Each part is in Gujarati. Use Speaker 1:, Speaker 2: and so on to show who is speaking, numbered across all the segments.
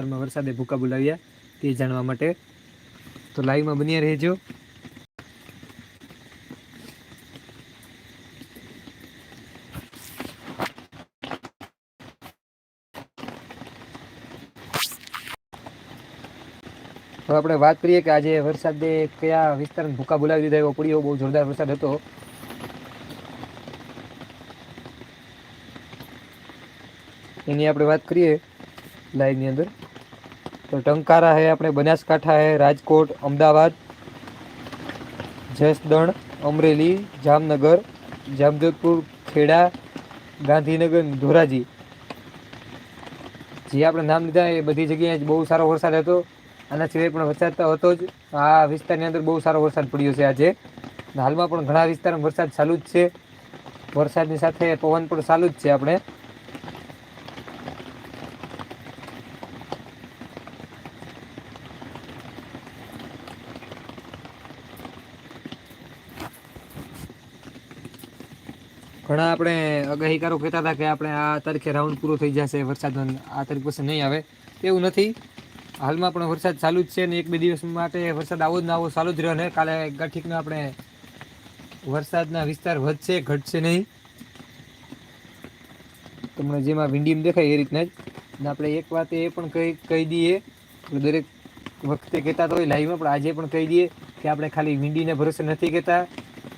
Speaker 1: વિસ્તારમાં વરસાદે ભૂકા બોલાવ્યા તે જાણવા માટે. તો લાઈવમાં બન્યા રહેજો. હવે આપણે વાત કરીએ કે આજે વરસાદે કયા વિસ્તારને ભૂકા બોલાવી દીધા એવો પડ્યો બહુ જોરદાર વરસાદ હતો. એની આપણે વાત કરીએ લાઈવની અંદર. તો ટંકારા હે આપણે, બનાસકાંઠા હે, રાજકોટ, અમદાવાદ, જસદણ, અમરેલી, જામનગર, જામજોધપુર, ખેડા, ગાંધીનગર ધોરાજી. જે આપણે નામ લીધા એ બધી જગ્યાએ બહુ સારો વરસાદ હતો. આના સિવાય પણ વરસાદ તો હતો જ. આ વિસ્તારની અંદર બહુ સારો વરસાદ પડ્યો છે આજે. હાલમાં પણ ઘણા વિસ્તારમાં વરસાદ ચાલુ જ છે. વરસાદની સાથે પવન પણ ચાલુ જ છે આપણે. ઘણા આપણે આગાહીકારો કહેતા હતા કે આપણે આ તારીખે રાઉન્ડ પૂરો થઈ જશે, વરસાદ આ તારીખ પછી નહીં આવે. એવું નથી. હાલમાં પણ વરસાદ ચાલુ જ છે ને એક બે દિવસ માટે વરસાદ આવો જ ના આવો ચાલુ જ રહ્યો ને. કાલે ગાંઠીકના આપણે વરસાદના વિસ્તાર વધશે, ઘટશે નહીં. તમને જેમાં વિંડીમ દેખાય એ રીતના જ. અને આપણે એક વાત એ પણ કહી કહી દઈએ. દરેક વખતે કહેતા તો હોય લાઈવમાં પણ આજે પણ કહી દઈએ કે આપણે ખાલી વિંડીને ભરોસે નથી કહેતા.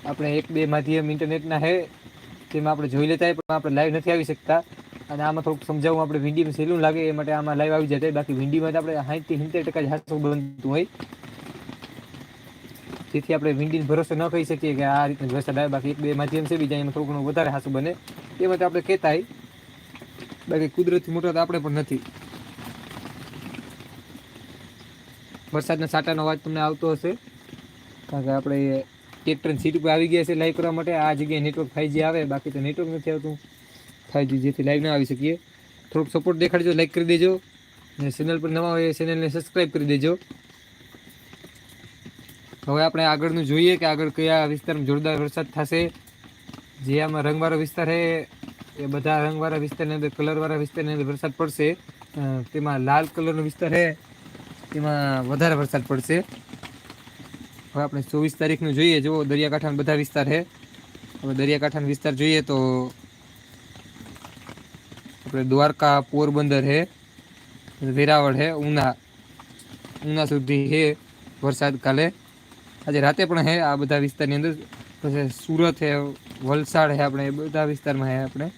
Speaker 1: આપણે એક બે માધ્યમ ઇન્ટરનેટના હે. તેમાં આપણે જોઈ લેતા પણ આપણે લાઈવ નથી આવી શકતા. અને આમાં થોડુંક સમજાવવું આપણે ભીંડીમાં સહેલું લાગે, એ માટે આમાં લાઈવ આવી જતા બાકી ભીંડીમાં તો આપણે સાહીઠથી સિત્તેર ટકા જ હાથો બનતું હોય. જેથી આપણે વિંડીને ભરોસો ન કહી શકીએ કે આ રીતે વરસાદ આવે બાકી એક બે માધ્યમ છે, બીજા એમાં થોડું વધારે હાસું બને. એ માટે આપણે કહેતા બાકી કુદરતી મોટા તો આપણે પણ નથી. વરસાદના સાટાનો અવાજ તમને આવતો હશે. કારણ કે આપણે ટ્રેક્ટર સીટ ઉપર આવી ગયા છે લાઈવ કરવા માટે. આ જગ્યાએ નેટવર્ક ફાઈવજી આવે, બાકી તો નેટવર્ક નથી આવતું. ફાઈવજી જેથી લાઈવ ના આવી શકીએ. થોડોક સપોર્ટ દેખાડજો લાઈક કરી દેજો. અને ચેનલ પર નવા હોય ચેનલને સબસ્ક્રાઈબ કરી દેજો. હવે આપણે આગળનું જોઈએ કે આગળ કયા વિસ્તારમાં જોરદાર વરસાદ થશે. જે આમાં રંગવાળો વિસ્તાર છે, એ બધા રંગવાળા વિસ્તારની અંદર, કલરવાળા વિસ્તારની અંદર વરસાદ પડશે. તેમાં લાલ કલરનો વિસ્તાર છે. તેમાં વધારે વરસાદ પડશે. હવે આપણે ચોવીસ તારીખનું જોઈએ. જો દરિયાકાંઠાના બધા વિસ્તાર છે. હવે દરિયાકાંઠાનો વિસ્તાર જોઈએ તો આપણે દ્વારકા પોરબંદર છે. વેરાવળ છે. ઉના ઉના સુધી છે વરસાદ કાલે. આજે રાતે પણ છે આ બધા વિસ્તારની અંદર. પછી સુરત છે, વલસાડ છે આપણે, એ બધા વિસ્તારમાં છે આપણે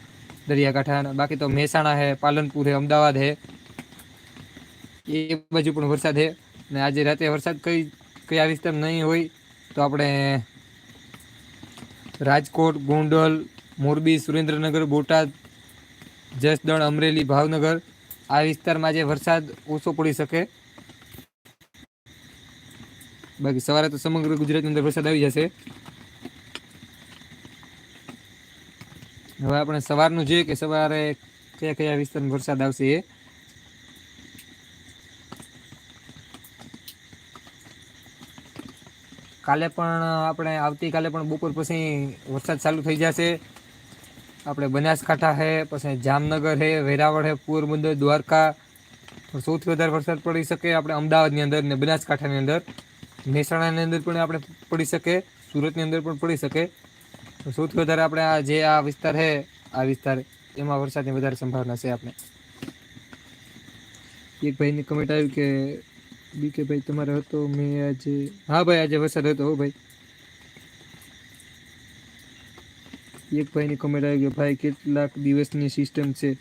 Speaker 1: દરિયાકાંઠા. બાકી તો મહેસાણા છે, પાલનપુર છે, અમદાવાદ છે. એ બાજુ પણ વરસાદ છે. અને આજે રાતે વરસાદ કઈ કયા વિસ્તાર નહીં હોય, તો આપણે રાજકોટ, ગોંડલ, મોરબી, સુરેન્દ્રનગર, બોટાદ, જસદણ, અમરેલી, ભાવનગર આ વિસ્તારમાં આજે વરસાદ ઓછો પડી શકે. બાકી સવારે તો સમગ્ર ગુજરાતની અંદર વરસાદ આવી જશે. હવે આપણે સવારનું જોઈએ કે સવારે કયા કયા વિસ્તારમાં વરસાદ આવશે એ કાલે પણ આપણે આવતીકાલે પણ બપોર પછી વરસાદ ચાલુ થઈ જશે. આપણે બનાસકાંઠા છે પછી જામનગર છે વેરાવળ છે પોરબંદર, દ્વારકા. સૌથી વધારે વરસાદ પડી શકે આપણે અમદાવાદની અંદર ને બનાસકાંઠાની અંદર. મહેસાણાની અંદર પણ આપણે પડી શકે, સુરતની અંદર પણ પડી શકે. સૌથી વધારે આપણે આ જે આ વિસ્તાર છે આ વિસ્તાર, એમાં વરસાદની વધારે સંભાવના છે આપણે. એક ભાઈની કમેન્ટ આવ્યું કે બી કે ભાઈ તમારો હતો, મેં આજે, હા ભાઈ, આજે વરસાદ હતો હો ભાઈ. એક ભાઈની કોમેન્ટ આવી ગયો, ભાઈ, કેટલાક દિવસની સિસ્ટમ છે.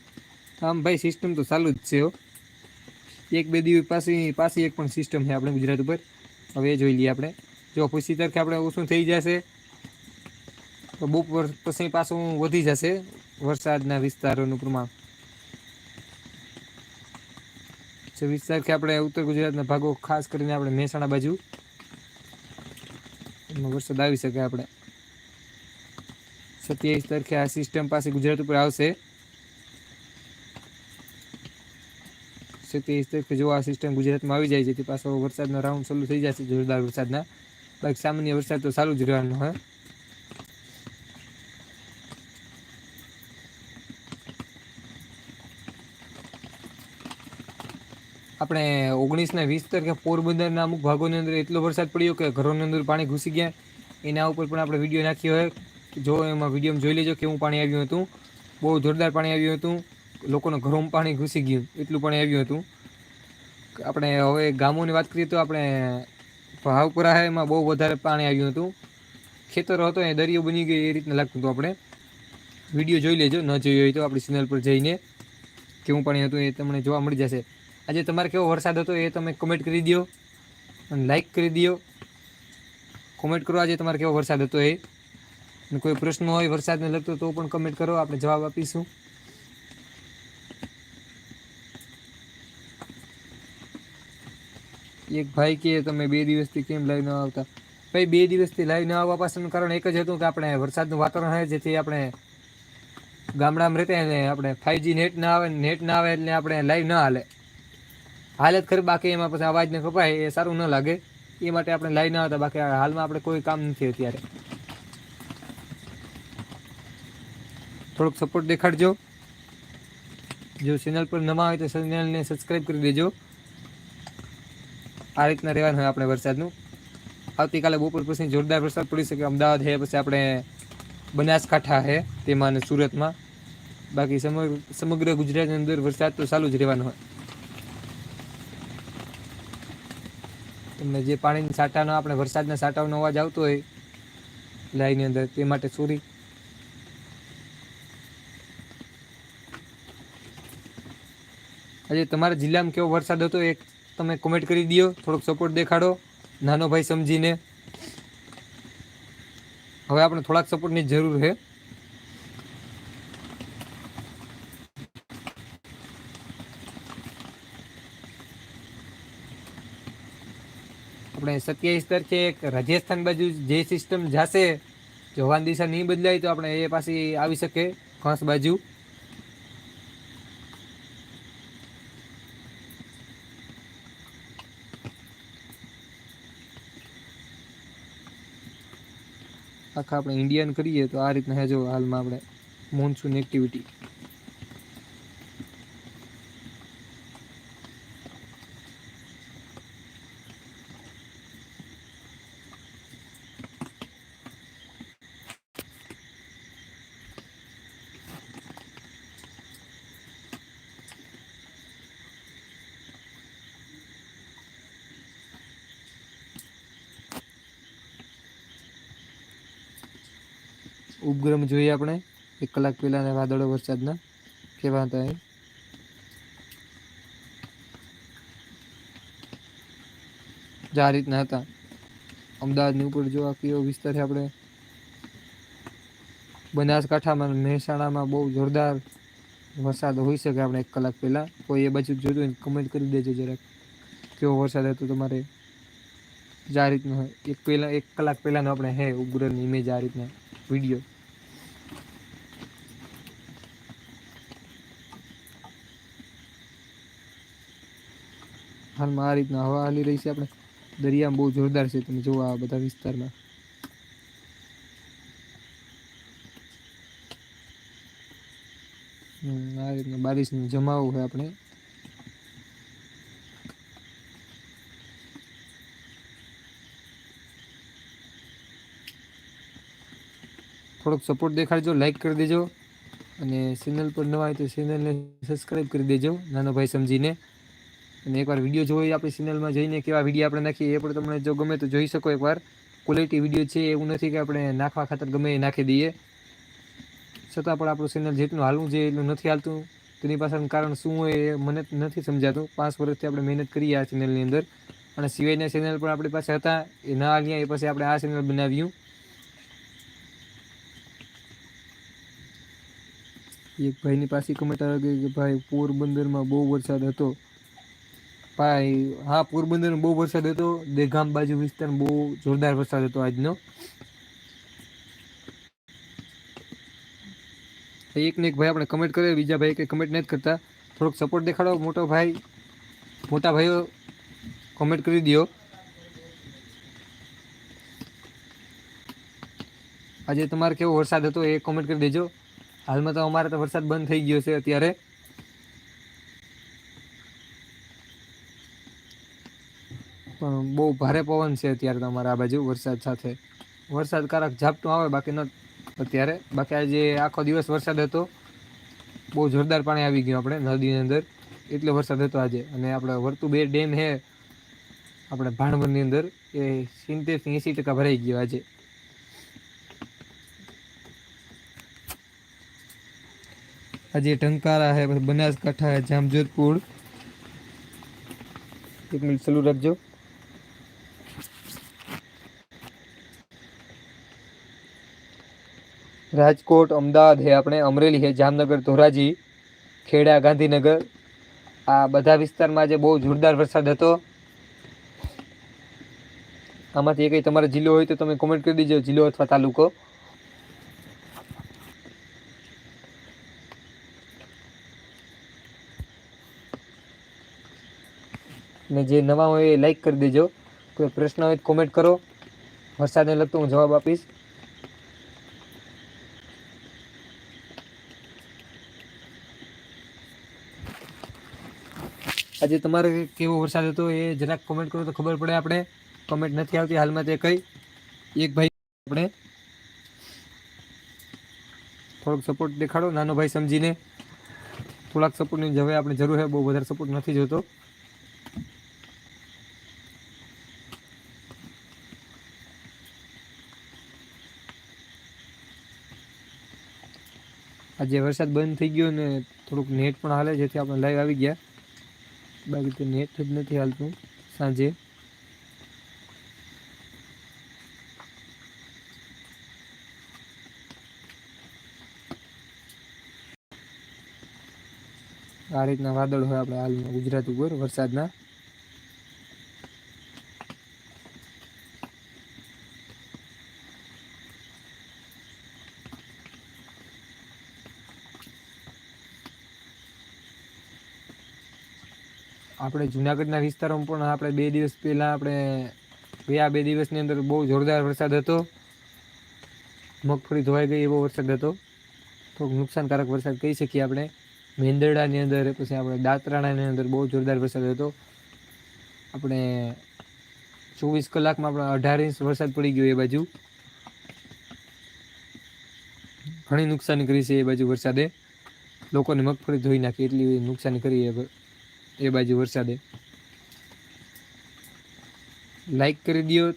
Speaker 1: આમ ભાઈ સિસ્ટમ તો ચાલુ જ છે હો. એક, બે દિવસ પાછી પાછી એક પણ સિસ્ટમ છે આપણે ગુજરાત ઉપર. હવે જોઈ લઈએ આપણે. જો પછી તારીખે આપણે ઓછું થઈ જશે, તો બપોર પછી પાછું વધી જશે વરસાદના વિસ્તારોનું પ્રમાણ. છવ્વીસ તારીખે આપણે ઉત્તર ગુજરાતના ભાગો, ખાસ કરીને આપણે મહેસાણા બાજુ. એમાં વરસાદ આવી શકે આપણે. સત્યાવીસ તારીખે આ સિસ્ટમ પાસે ગુજરાત ઉપર આવશે. સત્યાવીસ તારીખે જો આ સિસ્ટમ ગુજરાતમાં આવી જાય છે, તે પાછો વરસાદનો રાઉન્ડ ચાલુ થઈ જશે, જોરદાર વરસાદના. બાકી સામાન્ય વરસાદ તો ચાલુ જ રહેવાનો હોય આપણે ઓગણીસ વિસ્તાર વીસ તારીખે પોરબંદરના અમુક ભાગોની અંદર એટલો વરસાદ પડ્યો કે ઘરોની અંદર પાણી ઘૂસી ગયા. એના ઉપર પણ આપણે વીડિયો નાખ્યો હોય જો એમાં વિડીયોમાં જોઈ લેજો કેવું પાણી આવ્યું હતું. બહુ જોરદાર પાણી આવ્યું હતું. લોકોના ઘરોમાં પાણી ઘૂસી ગયું. એટલું પાણી આવ્યું હતું. આપણે હવે ગામોની વાત કરીએ તો આપણે ભાવપુરા એમાં બહુ વધારે પાણી આવ્યું હતું. ખેતરો હતો, એ દરિયો બની ગયો, એ રીતના લાગતું હતું આપણે. વીડિયો જોઈ લેજો. ન જોઈ હોય તો આપણી ચેનલ પર જઈને કેવું પાણી હતું એ તમને જોવા મળી જશે. આજે તમારે કેવો વરસાદ હતો એ તમે કમેન્ટ કરી દો અને લાઈક કરી દો કોમેન્ટ કરો આજે તમારે કેવો વરસાદ હતો એ. અને કોઈ પ્રશ્ન હોય વરસાદને લગતો તો પણ કમેન્ટ કરો, આપણે જવાબ આપીશું. એક ભાઈ કે, તમે બે દિવસથી કેમ લાઈવ ન આવતા? ભાઈ, બે દિવસથી લાઈવ ન આવવા પાછળનું કારણ એક જ હતું કે આપણે વરસાદનું વાતાવરણ હોય જેથી આપણે ગામડામાં રહેતા આપણે ફાઇવજી નેટ ના આવે નેટ ના આવે એટલે આપણે લાઈવ ન હાલે. હાલત ખરી, બાકી એમાં પછી અવાજને કપાય, એ સારું ન લાગે. એ માટે આપણે લઈ ન આવતા, બાકી હાલમાં આપણે કોઈ કામ નથી અત્યારે. થોડોક સપોર્ટ દેખાડજો. જો ચેનલ પર નવા હોય તો ચેનલને સબસ્ક્રાઈબ કરી દેજો. આ રીતના રહેવાનું હોય આપણે વરસાદનું. આવતીકાલે બપોર પછી જોરદાર વરસાદ પડી શકે, અમદાવાદ છે પછી આપણે બનાસકાંઠા છે તેમાં અને સુરતમાં. બાકી સમગ્ર સમગ્ર ગુજરાતની અંદર વરસાદ તો ચાલુ જ રહેવાનો હોય. તમને જે પાણીની સાટાનો આપણે વરસાદના સાટાનો અવાજ આવતો હોય લાઈની અંદર, તે માટે સોરી આજે તમારા જિલ્લામાં કેવો વરસાદ હતો એ તમે કોમેન્ટ કરી દો થોડોક સપોર્ટ દેખાડો. નાનો ભાઈ સમજીને. હવે આપણે થોડાક સપોર્ટની જરૂર છે. સત્યાવીસ તારીખે એક રાજસ્થાન બાજુ જે સિસ્ટમ જશે, જો હવાન દિશા નહીં બદલાય તો આપણે એ પાછી આવી શકે, ખાસ બાજુ. આખા આપણે ઇન્ડિયન કરીએ તો આ રીતના હે જો હાલમાં આપણે મોન્સૂન એક્ટિવિટી ઉપગ્રહ જોઈએ આપણે? એક કલાક પહેલાંના વાદળો વરસાદના. કેવા હતા એ આ રીતના હતા. અમદાવાદની ઉપર જો આ કયો વિસ્તાર છે આપણે. બનાસકાંઠામાં, મહેસાણામાં બહુ જોરદાર વરસાદ હોઈ શકે આપણે એક કલાક પહેલાં. કોઈ એ બાજુ જોતું હોય કમેન્ટ કરી દેજો જરાક. કેવો વરસાદ હતો તમારે? જે આ રીતનો એક પહેલાં, એક કલાક પહેલાંનો આપણે હે ઉપગ્રહની ઇમેજ આ રીતના. વીડિયો. હાલમાં આ રીતના હવા હાલી રહી છે આપણે. દરિયામાં બહુ જોરદાર છે, તમે જોવા આ બધા વિસ્તારમાં. આ રીતના બારિશનું જમાવું છે આપણે. થોડોક સપોર્ટ દેખાડજો લાઈક કરી દેજો. અને ચેનલ પર નવા હોય તો ચેનલને સબસ્ક્રાઈબ કરી દેજો, નાનો ભાઈ સમજીને. અને એકવાર વીડિયો જોઈ આપણી ચેનલમાં જઈને કેવા વીડિયો આપણે નાખીએ, એ પણ તમને જો ગમે તો જોઈ શકો એકવાર. ક્વોલિટી વીડિયો છે, એવું નથી કે આપણે નાખવા ખાતર ગમે એ નાખી દઈએ. છતાં પણ આપણું ચેનલ જેટલું હાલવું છે એટલું નથી હાલતું. તેની પાછળનું કારણ શું હોય એ મને નથી સમજાતું. પાંચ વર્ષથી આપણે મહેનત કરીએ આ ચેનલની અંદર. અને સિવાયના ચેનલ પણ આપણી પાસે હતા, એ ના આવ્યા એ પછી આપણે આ ચેનલ બનાવ્યું. એક ભાઈની પાસે કમેન્ટ આવે કે ભાઈ, પોરબંદરમાં બહુ વરસાદ હતો. ભાઈ, હા પોરબંદરમાં બહુ વરસાદ હતો. દેગામ બાજુ વિસ્તારમાં બહુ જોરદાર વરસાદ હતો આજનો. એક ને એક ભાઈ આપણે કમેન્ટ કરે બીજા ભાઈ કંઈ કમેન્ટ નથી કરતા. થોડોક સપોર્ટ દેખાડો, મોટો ભાઈ. મોટા ભાઈઓ કમેન્ટ કરી દો આજે તમારે કેવો વરસાદ હતો એ કોમેન્ટ કરી દેજો. હાલમાં તો અમારે તો વરસાદ બંધ થઈ ગયો છે અત્યારે. પણ બહુ ભારે પવન છે અત્યારે તમારે આ બાજુ વરસાદ સાથે. વરસાદ કારક ઝાપટું આવે, બાકી ન અત્યારે. બાકી આજે આખો દિવસ વરસાદ હતો. બહુ જોરદાર પાણી આવી ગયું આપણે નદીની અંદર. એટલો વરસાદ હતો આજે. અને આપણે વર્તુ બે ડેમ છે, આપણે ભાણવરની અંદર, એ સિત્તેરથી એંસી ટકા ભરાઈ ગયો આજે. આજે ટંકારા છે પછી બનાસકાંઠા જામજોધપુર. એક મિનિટ ચાલુ રાખજો. રાજકોટ, અમદાવાદ, હે આપણે અમરેલી, હે જામનગર, ધોરાજી, ખેડા, ગાંધીનગર. આ બધા વિસ્તારમાં આજે બહુ જોરદાર વરસાદ હતો. આમાંથી એક તમારો જિલ્લો હોય તો તમે કોમેન્ટ કરી દેજો, જિલ્લો અથવા તાલુકો. ને જે નવા હોય એ લાઈક કરી દેજો. કોઈ પ્રશ્ન હોય કોમેન્ટ કરો. વરસાદને લગતો હું જવાબ આપીશ. આજે તમારે કેવો વરસાદ હતો એ જરાક કોમેન્ટ કરો તો ખબર પડે આપણે. કોમેન્ટ નથી આવતી, હાલમાં તે કઈ. એક ભાઈ આપણે થોડોક સપોર્ટ દેખાડો, નાનો ભાઈ સમજીને. થોડાક સપોર્ટની હવે આપણે જરૂર છે બહુ વધારે સપોર્ટ નથી જોતો. આજે વરસાદ બંધ થઈ ગયો ને થોડુંક નેટ પણ હાલે, જેથી આપણે લાઈવ આવી ગયા. બાકી તો નેટ જ નથી હાલતું. સાંજે. આ રીતના વાદળ હોય આપણે હાલમાં ગુજરાત ઉપર વરસાદના. આપણે જુનાગઢના વિસ્તારોમાં પણ આપણે બે દિવસ પહેલાં આપણે ગયા. બે દિવસની અંદર બહુ જોરદાર વરસાદ હતો. મગફળી ધોવાઈ ગઈ એવો વરસાદ હતો. થોડુંક નુકસાનકારક વરસાદ કહી શકીએ આપણે. મેંદરડાની અંદર પછી આપણે દાંતરાણાની અંદર બહુ જોરદાર વરસાદ હતો. આપણે ચોવીસ કલાકમાં આપણે અઢાર ઇંચ વરસાદ પડી ગયો એ બાજુ. ઘણી નુકસાની કરી છે એ બાજુ વરસાદે. લોકોને મગફળી ધોઈ નાખી એટલી નુકસાની કરી એ બાજુ વરસાદે. લાઈક કરી દો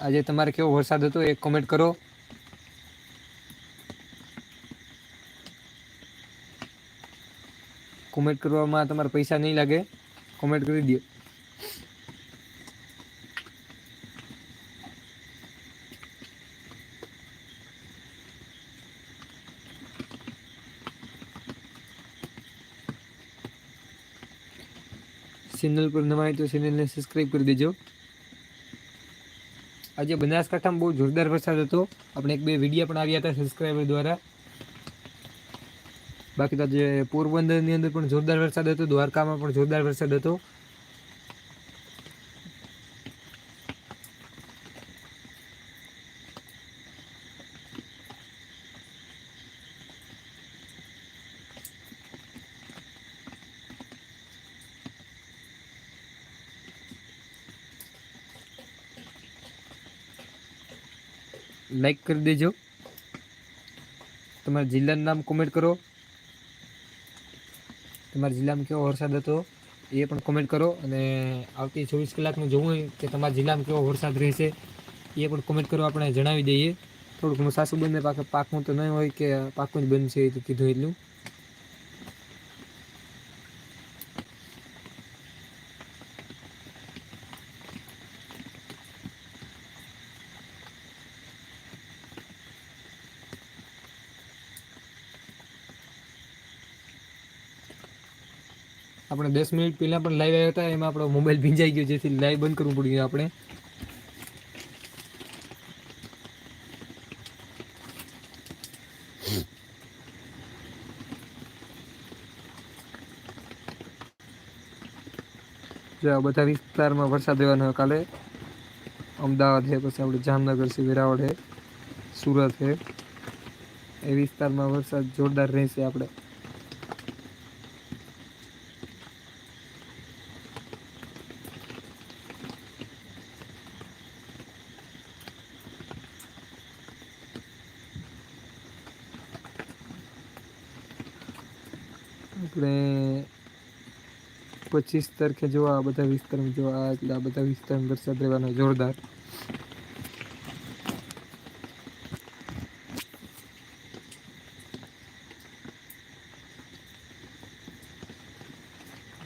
Speaker 1: આજે તમારે કેવો વરસાદ હતો એ કોમેન્ટ કરો. કોમેન્ટ કરવામાં તમારે પૈસા નહીં લાગે. કોમેન્ટ કરી દો ચેનલ પર નવા હોય તો ચેનલને સબસ્ક્રાઈબ કરી દેજો. આજે બનાસકાંઠામાં બહુ જોરદાર વરસાદ હતો. આપણે એક બે વિડીયા પણ આવ્યા હતા સબસ્ક્રાઈબર દ્વારા. બાકી તો આજે પોરબંદરની અંદર પણ જોરદાર વરસાદ હતો, દ્વારકામાં પણ જોરદાર વરસાદ હતો. લાઈક કરી દેજો. તમારા જિલ્લાનું નામ કોમેન્ટ કરો. તમારા જિલ્લામાં કેવો વરસાદ હતો એ પણ કોમેન્ટ કરો અને આવતી ચોવીસ કલાકનું જોવું હોય કે તમારા જિલ્લામાં કેવો વરસાદ રહેશે એ પણ કોમેન્ટ કરો. આપણે જણાવી દઈએ. થોડુંક સાસુ બંને પાક પાકનું તો નહીં હોય કે પાકું જ છે એ તો કીધું એટલું. દસ મિનિટ પહેલાં પણ લાઈવ આવ્યા હતા, એમાં આપણો મોબાઈલ ભીંજાઈ ગયો, જેથી લાઈવ બંધ કરવું પડ્યું આપણે. બધા વિસ્તારમાં વરસાદ હોય કાલે. અમદાવાદ છે, પછી આપણે જામનગર છે, વેરાવળ છે, સુરત છે. એ વિસ્તારમાં વરસાદ જોરદાર રહેશે આપણે. પચીસ તારીખે જો આ બધા વિસ્તારમાં જો આ એટલે આ બધા વિસ્તારમાં વરસાદ રહેવાનો જોરદાર.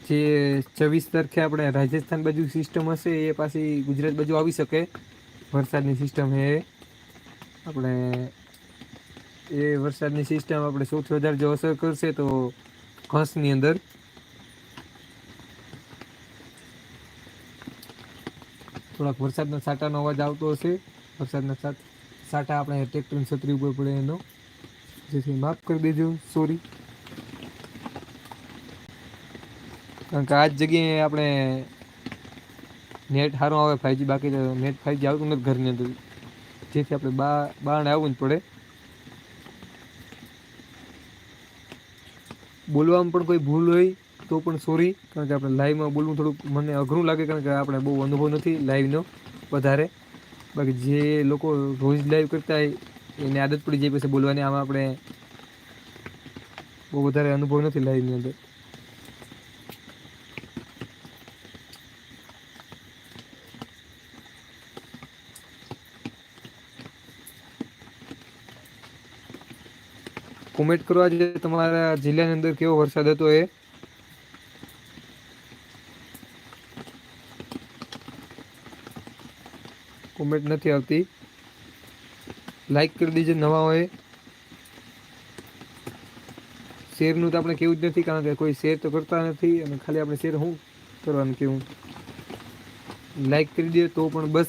Speaker 1: જે છવ્વીસ તારીખે આપણે રાજસ્થાન બાજુ સિસ્ટમ હશે, એ પાછી ગુજરાત બાજુ આવી શકે. વરસાદની સિસ્ટમ એ આપણે એ વરસાદની સિસ્ટમ આપણે સૌથી વધારે જો અસર કરશે તો ઘસની અંદર થોડાક વરસાદના સાટાનો અવાજ આવતો હશે. વરસાદના સાટા આપણે ટ્રેક્ટરની છત્રી ઉપર પડે એનો. જેથી માફ કરી દેજો. સોરી કારણ કે આ જ જગ્યાએ આપણે નેટ સારું આવે ફાઈવજી બાકી નેટ ફાઈવજી આવતું નથી ઘરની અંદર. જેથી આપણે બા, બારણે આવવું જ પડે. બોલવામાં પણ કોઈ ભૂલ હોય. તો પણ સોરી કારણ કે આપણે લાઈવમાં બોલવું થોડુંક મને અઘરું લાગે, કારણ કે આપણે બહુ અનુભવ નથી લાઈવનો વધારે. બાકી જે લોકો રોજ લાઈવ કરતા હોય, એને આદત પડી જાય પછી બોલવાની. આમાં આપણે બહુ વધારે અનુભવ નથી લાઈવની અંદર. કોમેન્ટ કરો આજે તમારા જિલ્લાની અંદર કેવો વરસાદ હતો એ? કોમેન્ટ નથી આવતી. લાઈક કરી દીજે નવા હોય. શેરનું તો આપણે કેવું જ નથી, કારણ કે કોઈ શેર તો કરતા નથી અને ખાલી આપણે શેર શું કરવાનું કેવું? લાઈક કરી દે તો પણ બસ.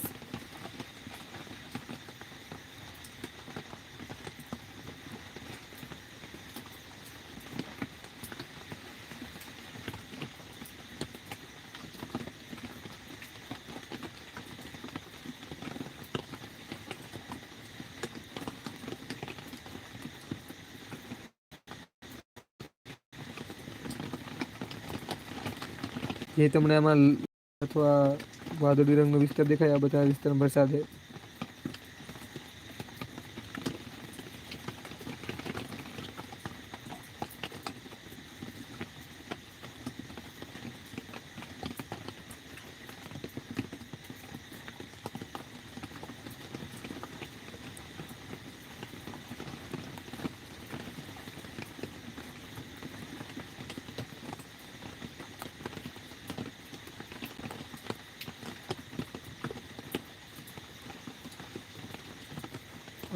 Speaker 1: જે તમને આમાં અથવા વાદળી રંગનો વિસ્તાર દેખાય આ બધા વિસ્તારમાં વરસાદ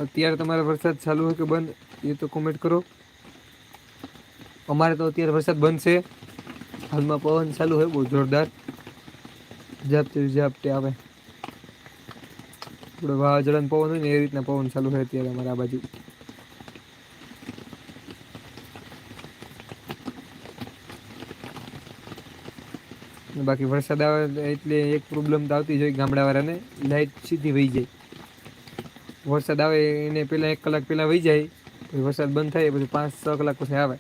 Speaker 1: અત્યારે તમારે વરસાદ ચાલુ હોય કે બંધ, એ તો કોમેન્ટ કરો. અમારે તો અત્યારે વરસાદ બંધ છે. હાલમાં પવન ચાલુ હોય, બહુ જોરદાર. ઝાપટે ઝાપટે આવે. થોડો વાવાઝોડાનો પવન હોય ને, એ રીતના પવન ચાલુ હોય અત્યારે અમારા આ બાજુ. બાકી વરસાદ આવે એટલે એક પ્રોબ્લેમ તો આવતી જ હોય ગામડાવાળાને. લાઇટ સીધી વહી જાય. વરસાદ આવે એને પહેલાં એક કલાક પહેલાં વહી જાય, પછી વરસાદ બંધ થાય, પછી પાંચ છ કલાક પછી આવે.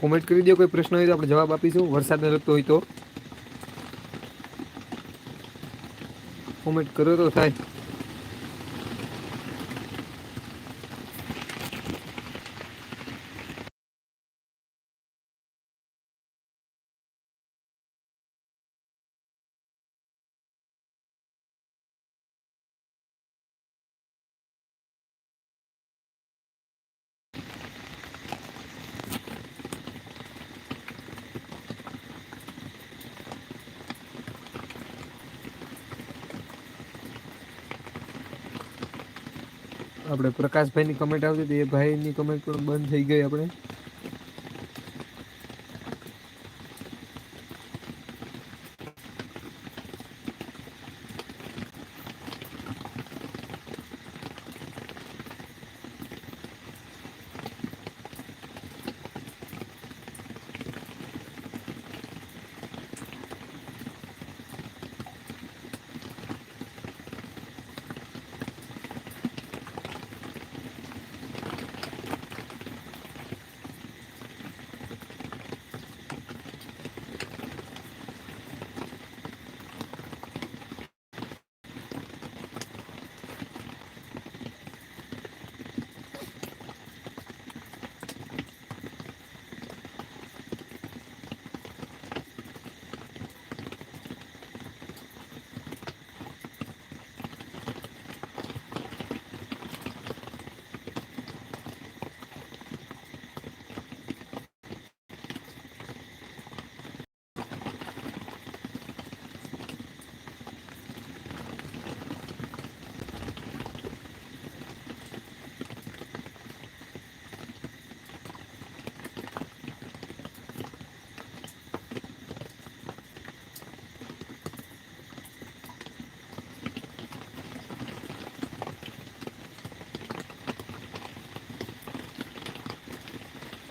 Speaker 1: કોમેન્ટ કરી દો કોઈ પ્રશ્ન હોય તો આપણે જવાબ આપીશું. વરસાદને લગતો હોય તો. કોમેન્ટ કરો તો થાય. આપણે પ્રકાશભાઈની કમેન્ટ આવતી હતી એ ભાઈની કમેન્ટ પણ બંધ થઈ ગઈ આપણે.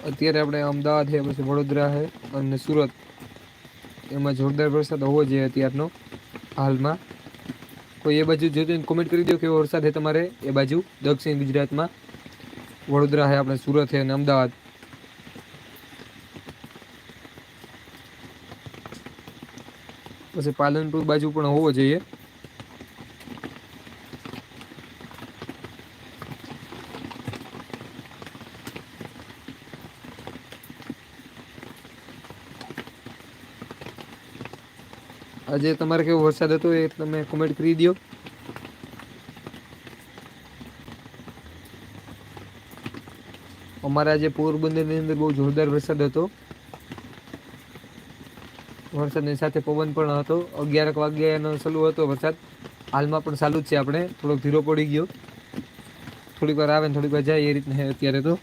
Speaker 1: અત્યારે આપણે અમદાવાદ છે પછી વડોદરા છે અને સુરત. એમાં જોરદાર વરસાદ હોવો જોઈએ અત્યારનો હાલમાં. કોઈ એ બાજુ જોતું કોમેન્ટ કરી દો કેવો વરસાદ છે તમારે, એ બાજુ દક્ષિણ ગુજરાતમાં. વડોદરા છે આપણે સુરત છે અને અમદાવાદ. પછી પાલનપુર બાજુ પણ હોવો જોઈએ. આજે તમારે કેવો વરસાદ હતો એ તમે કોમેન્ટ કરી દો અમારા આજે પોરબંદરની અંદર બહુ જોરદાર વરસાદ હતો. વરસાદની સાથે પવન પણ હતો. અગિયારક વાગ્યાનો ચાલુ હતો વરસાદ. હાલમાં પણ ચાલુ જ છે આપણે. થોડોક ધીરો પડી ગયો. થોડીક વાર આવે ને થોડીક વાર જાય એ રીતના અત્યારે તો.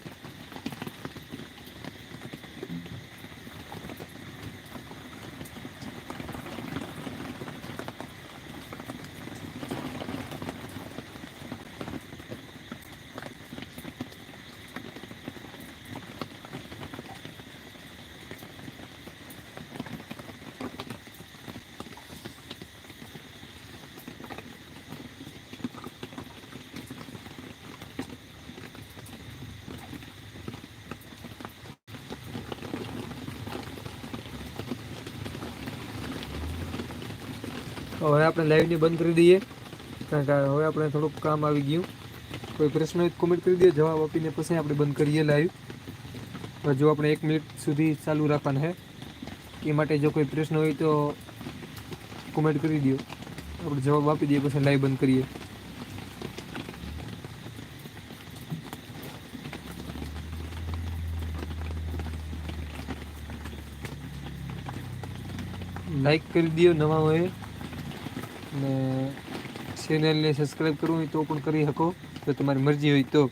Speaker 1: હવે આપણે લાઈવને બંધ કરી દઈએ. કારણ કે હવે આપણે થોડુંક કામ આવી ગયું. કોઈ પ્રશ્ન હોય કોમેન્ટ કરી દઈએ જવાબ આપીને પછી આપણે બંધ કરીએ લાઈવ હવે જો આપણે એક મિનિટ સુધી ચાલુ રાખવાના છે. એ માટે જો કોઈ પ્રશ્ન હોય તો કોમેન્ટ કરી દો. આપણે જવાબ આપી દઈએ પછી લાઈવ બંધ કરીએ. લાઈક કરી દો નવા હોય. ને ચેનલને સબસ્ક્રાઈબ કરવું હોય તો પણ કરી શકો. જો તમારી મરજી હોય તો.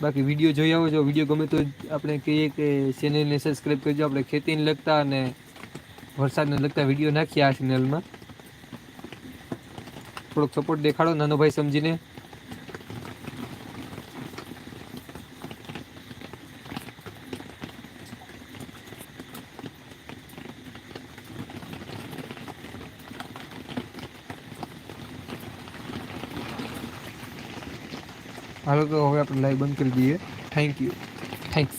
Speaker 1: બાકી વીડિયો જોઈ આવો જો. વીડિયો ગમે તો આપણે કહીએ કે ચેનલને સબસ્ક્રાઈબ કરજો. આપણે ખેતીને લગતા અને વરસાદને લગતા વીડિયો નાખીએ આ ચેનલમાં થોડોક સપોર્ટ દેખાડો નાનો ભાઈ સમજીને. તો હવે આપણે લાઈવ બંધ કરી દઈએ. Thank you thanks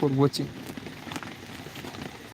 Speaker 1: for watching